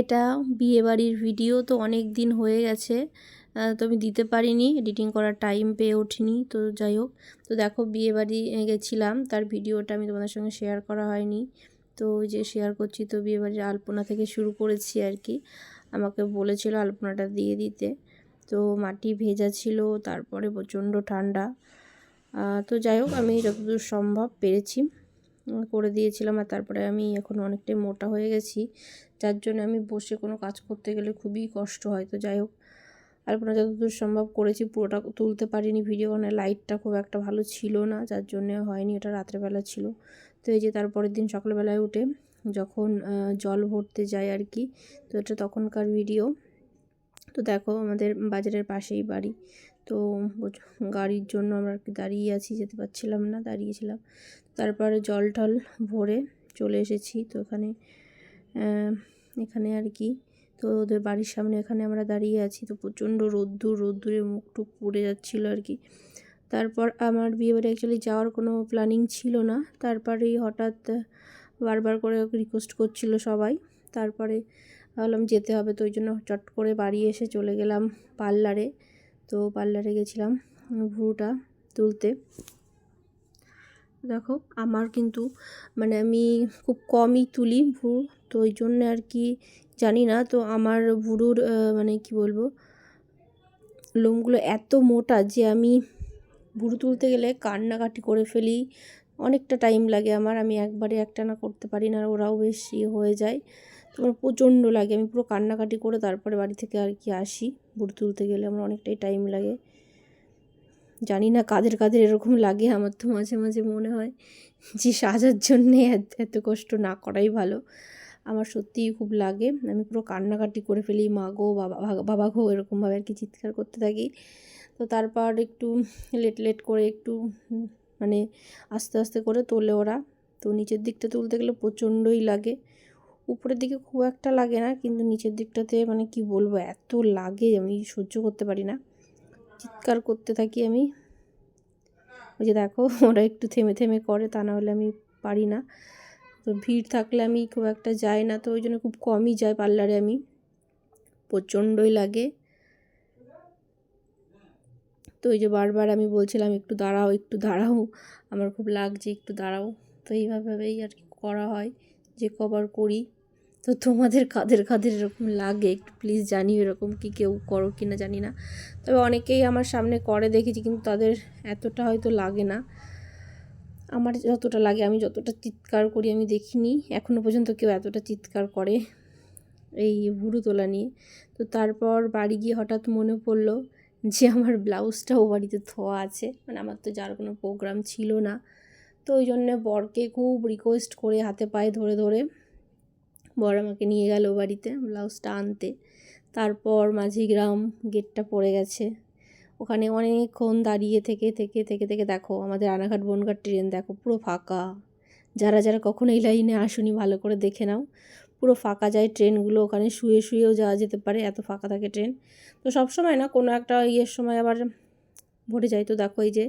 এটা বিয়েবাড়ির ভিডিও তো অনেক দিন হয়ে গেছে তো আমি দিতে পারিনি এডিটিং করার টাইম পেয়ে ওঠিনি, তো যাই হোক। তো দেখো বিয়েবাড়ি গেছিলাম, তার ভিডিওটা আমি তোমাদের সঙ্গে শেয়ার করা হয়নি। তো যে শেয়ার করছি, তো বিয়েবাড়ির আলপনা থেকে শুরু করেছি আর কি আমাকে বলেছিল আলপনাটা দিয়ে দিতে। তো মাটি ভেজা ছিল, তারপরে প্রচণ্ড ঠান্ডা। তো যাই হোক, আমি যতদূর সম্ভব পেরেছি। করে দিয়েছিলাম আর তারপরে আমি এখন অনেকটাই মোটা হয়ে গেছি। যার জন্য আমি বসে কোনো কাজ করতে গেলে খুবই কষ্ট হয়। তো যাই হোক, আলপনা যতদূর সম্ভব করেছি, পুরোটা তুলতে পারিনি ভিডিও কারণে লাইটটা খুব একটা ভালো ছিল না, যার জন্য হয়নি, ওটা রাত্রেবেলা ছিল। তো এই যে তারপরের দিন সকালবেলায় উঠে যখন জল ভরতে যাই আর কি, তো এটা তখনকার ভিডিও তো দেখো আমাদের বাজারের পাশেই বাড়ি। তো গাড়ির জন্য আমরা দাঁড়িয়ে আছি, যেতে পারছিলাম না, দাঁড়িয়েছিলাম। তারপরে জল টল ভরে চলে এসেছি, তো এখানে এখানে আর কি, তো ওদের বাড়ির সামনে এখানে আমরা দাঁড়িয়ে আছি, তো প্রচণ্ড রোদ্দুর, রোদ্দুরে মুখ টুক পুড়ে যাচ্ছিল আর কি। তারপর আমার বিয়েবাড়ি অ্যাকচুয়ালি যাওয়ার কোনো প্ল্যানিং ছিল না, তারপরেই হঠাৎ বারবার করে রিকোয়েস্ট করছিল সবাই। তারপরে ভাবলাম যেতে হবে, তো ওই জন্য চট করে বাড়ি এসে চলে গেলাম পার্লারে। তো পার্লারে গেছিলাম ভ্রুটা তুলতে। দেখো, আমার কিন্তু মানে আমি খুব কমই তুলি ভ্রু, তো ওই জন্য আর কি জানি না। তো আমার ভুরুর মানে কি বলব, লোমগুলো এত মোটা যে আমি ভুরু তুলতে গেলে কান্নাকাটি করে ফেলি। অনেকটা টাইম লাগে আমার, আমি একবারে একটানা করতে পারি না আর ওরাও বেশ ইয়ে হয়ে যায়। তো আমার প্রচণ্ড লাগে, আমি পুরো কান্নাকাটি করে তারপরে বাড়ি থেকে আর কি আসি। ভুরু তুলতে গেলে আমার অনেকটাই টাইম লাগে। জানি না কাদের কাদের এরকম লাগে, আমার তো মাঝে মাঝে মনে হয় যে সাজার জন্যে এত কষ্ট না করাই ভালো। আমার সত্যিই খুব লাগে, আমি পুরো কান্নাকাটি করে ফেলি, মা গো, বাবা বাবা গো এরকমভাবে আর কি চিৎকার করতে থাকি। তো তারপর একটু লেট লেট করে একটু মানে আস্তে আস্তে করে তোলে ওরা। তো নিচের দিকটা তুলতে গেলে প্রচণ্ডই লাগে। উপরের দিকে খুব একটা লাগে না, কিন্তু নিচের দিকটাতে মানে কি বলব, এত লাগে আমি সহ্য করতে পারি না। চিৎকার করতে থাকি আমি। ওই যে দেখো, ওরা একটু থেমে থেমে করে, তা না হলে আমি পারি না। তো ভিড় থাকলে আমি খুব একটা যাই না, তো ওই জন্য খুব কমই যাই পার্লারে আমি। প্রচণ্ডই লাগে। তো ওই যে বারবার আমি বলছিলাম, একটু দাঁড়াও একটু দাঁড়াও। আমার খুব লাগছে, একটু দাঁড়াও। তো এইভাবেই আর কি করা হয়, যে কবার করি। তো তোমাদের কাদের কাদের এরকম লাগে? একটু প্লিজ জানি এরকম কি কেউ করো কি না জানি না। তবে অনেকেই আমার সামনে করে দেখেছি, কিন্তু তাদের এতটা হয়তো লাগে না। আমার যতটা লাগে, আমি যতটা চিৎকার করি আমি দেখিনি। এখনও পর্যন্ত কেউ এতটা চিৎকার করে এই ভুরু তোলা নিয়ে। তো তারপর বাড়ি গিয়ে হঠাৎ মনে পড়ল যে আমার ব্লাউজটাও বাড়িতে ধোয়া আছে। মানে আমার তো যার কোনো প্রোগ্রাম ছিল না। তো ওই জন্যে বরকে খুব রিকোয়েস্ট করে হাতে পায়ে ধরে ধরে বর আমাকে নিয়ে গেল বাড়িতে ব্লাউজটা আনতে। তারপর মাঝিগ্রাম গেটটা পড়ে গেছে। ওখানে অনেকক্ষণ দাঁড়িয়ে থেকে থেকে থেকে থেকে দেখো আমাদের রানাঘাট বনঘাট ট্রেন দেখো পুরো ফাঁকা। যারা যারা কখনো এই লাইনে আসুনি ভালো করে দেখে নাও। পুরো ফাঁকা যায় ট্রেনগুলো, ওখানে শুয়ে শুয়েও যাওয়া যেতে পারে, এত ফাঁকা থাকে ট্রেন। তো সব সময় না, কোনো একটা ইয়ের সময় আবার ভরে যায়। তো দেখো এই যে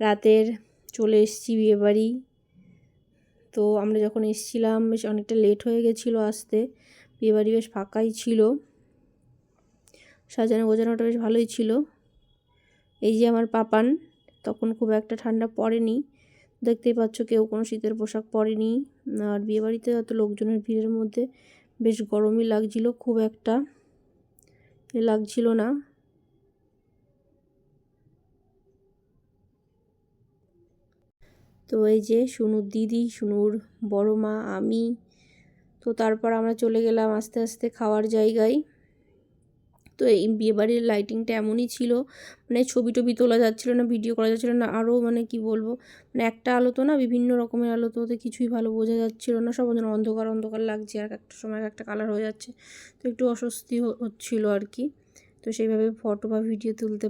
রাতের চলে এসেছি বিয়েবাড়ি তো আমরা যখন এসেছিলাম, বেশ অনেকটা লেট হয়ে গেছিল আসতে। বিয়েবাড়ি বেশ ফাঁকাই ছিল। সাজানো গোছানোটা বেশ ভালোই ছিল। এই যে আমার পাপান, তখন খুব একটা ঠান্ডা পড়েনি। দেখতেই পাচ্ছ কেউ কোনো শীতের পোশাক পরেনি। আর বিয়েবাড়িতে অত লোকজনের ভিড়ের মধ্যে বেশ গরমই লাগছিল, খুব একটা লাগছিল না। তো এই যে সুনুর দিদি, সুনুর বড় মা, আমি। তো তারপর আমরা চলে গেলাম আস্তে আস্তে খাওয়ার জায়গায়। তো এই বিয়েবাড়ির লাইটিংটা এমনই ছিল মানে ছবি টবি তোলা যাচ্ছিল না ভিডিও করা যাচ্ছিল না আরও মানে কি বলব মানে একটা আলো তো না, বিভিন্ন রকমের আলো তো ওতে কিছুই ভালো বোঝা যাচ্ছিল না, সব যেন অন্ধকার অন্ধকার লাগছে, আর একটা সময় এক একটা কালার হয়ে যাচ্ছে, তো একটু অস্বস্তি হচ্ছিল আর কি, তো সেইভাবে ফটো বা ভিডিও তুলতে